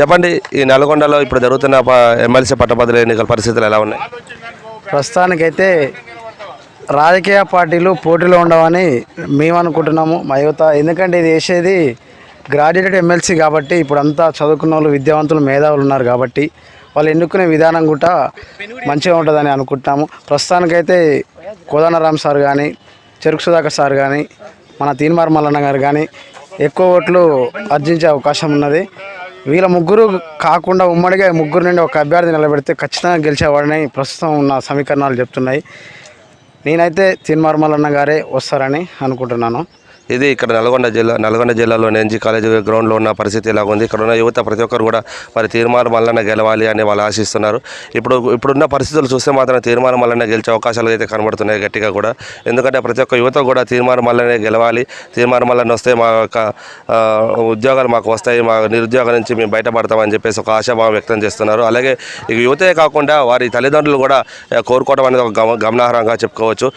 చెప్పండి ఈ నల్గొండలో ఇప్పుడు జరుగుతున్న ఎమ్మెల్సీ పట్టభద్రుల ఎన్నికల పరిస్థితులు ఎలా ఉన్నాయి? ప్రస్తుతానికైతే రాజకీయ పార్టీలు పోటీలో ఉండవని మేము అనుకుంటున్నాము మా యువత. ఎందుకంటే ఇది వేసేది గ్రాడ్యుయేటెడ్ ఎమ్మెల్సీ కాబట్టి ఇప్పుడు అంతా చదువుకున్న వాళ్ళు విద్యావంతులు మేధావులు ఉన్నారు కాబట్టి వాళ్ళు ఎన్నుకునే విధానం కూడా మంచిగా ఉంటుందని అనుకుంటున్నాము. ప్రస్తుతానికైతే కోదండరామ్ సార్ కానీ చెరుకు సుధాకర్ సార్ కానీ మన తీన్మార్ మల్లన్న గారు కానీ ఎక్కువ ఓట్లు అర్జించే అవకాశం ఉన్నది. వీళ్ళ ముగ్గురు కాకుండా ఉమ్మడిగా ముగ్గురు నుండి ఒక అభ్యర్థి నిలబెడితే ఖచ్చితంగా గెలిచేవాడని ప్రస్తుతం ఉన్న సమీకరణాలు చెప్తున్నాయి. నేనైతే తీన్మార్ మల్లన్న గారే వస్తారని అనుకుంటున్నాను. ఇది ఇక్కడ నల్గొండ జిల్లా నల్గొండ జిల్లాలో ఎన్జీ కాలేజ్ గ్రౌండ్లో ఉన్న పరిస్థితి ఇలా ఉంది ఇక్కడ ఉన్న యువత ప్రతి ఒక్కరు కూడా మరి తీర్మానం మల్లన్న గెలవాలి అని వాళ్ళు ఆశిస్తున్నారు. ఇప్పుడు ఇప్పుడున్న పరిస్థితులు చూస్తే మాత్రం తీర్మానం మల్లన్న గెలిచే అవకాశాలు అయితే కనబడుతున్నాయి గట్టిగా కూడా. ఎందుకంటే ప్రతి ఒక్క యువత కూడా తీర్మానం మల్లనే గెలవాలి. తీర్మానం మల్లన్న వస్తే మా యొక్క ఉద్యోగాలు మాకు వస్తాయి. మా నిరుద్యోగం నుంచి మేము బయటపడతామని చెప్పేసి ఒక ఆశాభావం వ్యక్తం చేస్తున్నారు. అలాగే ఇక యువతే కాకుండా వారి తల్లిదండ్రులు కూడా కోరుకోవడం అనేది ఒక గమ గమనార్హంగా చెప్పుకోవచ్చు. 8.